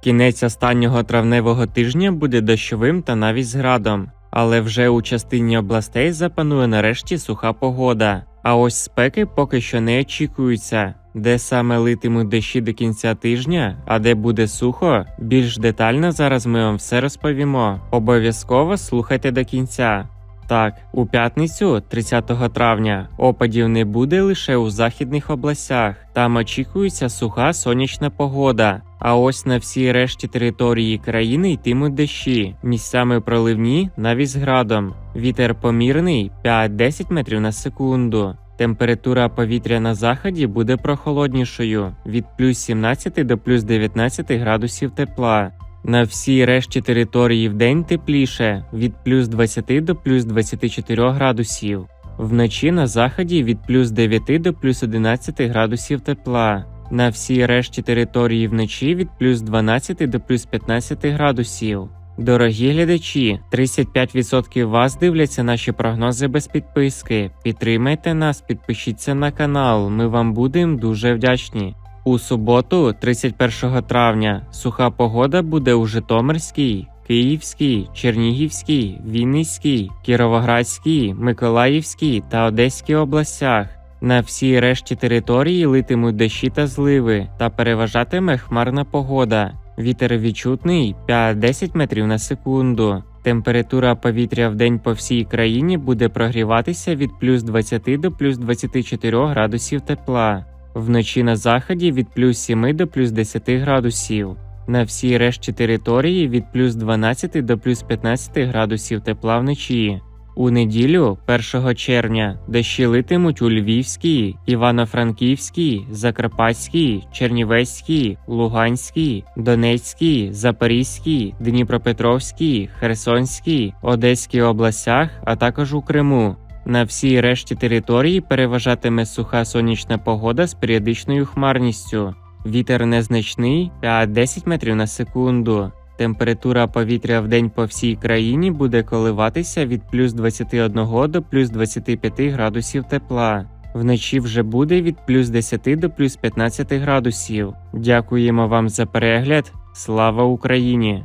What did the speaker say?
Кінець останнього травневого тижня буде дощовим та навіть з градом, але вже у частині областей запанує нарешті суха погода. А ось спеки поки що не очікуються. Де саме литимуть дощі до кінця тижня, а де буде сухо, більш детально зараз ми вам все розповімо. Обов'язково слухайте до кінця. Так, у п'ятницю, 30 травня, опадів не буде лише у західних областях. Там очікується суха сонячна погода. А ось на всій решті території країни йтимуть дощі, місцями проливні навіть з градом. Вітер помірний 5-10 метрів на секунду. Температура повітря на заході буде прохолоднішою від плюс 17 до плюс 19 градусів тепла. На всій решті території вдень тепліше від плюс 20 до плюс 24 градусів. Вночі на заході від плюс 9 до плюс 11 градусів тепла. На всій решті території вночі від плюс 12 до плюс 15 градусів. Дорогі глядачі, 35% вас дивляться наші прогнози без підписки. Підтримайте нас, підпишіться на канал. Ми вам будемо дуже вдячні. У суботу, 31 травня, суха погода буде у Житомирській, Київській, Чернігівській, Вінницькій, Кіровоградській, Миколаївській та Одеській областях. На всій решті території литимуть дощі та зливи та переважатиме хмарна погода. Вітер відчутний 5-10 метрів на секунду. Температура повітря в день по всій країні буде прогріватися від плюс 20 до плюс 24 градусів тепла. Вночі на заході від плюс 7 до плюс 10 градусів. На всій решті території від плюс 12 до плюс 15 градусів тепла вночі. У неділю, 1 червня, дощі литимуть у Львівській, Івано-Франківській, Закарпатській, Чернівецькій, Луганській, Донецькій, Запорізькій, Дніпропетровській, Херсонській, Одеській областях, а також у Криму. На всій решті території переважатиме суха сонячна погода з періодичною хмарністю. Вітер незначний 5-10 метрів на секунду. Температура повітря в день по всій країні буде коливатися від плюс 21 до плюс 25 градусів тепла. Вночі вже буде від плюс 10 до плюс 15 градусів. Дякуємо вам за перегляд. Слава Україні!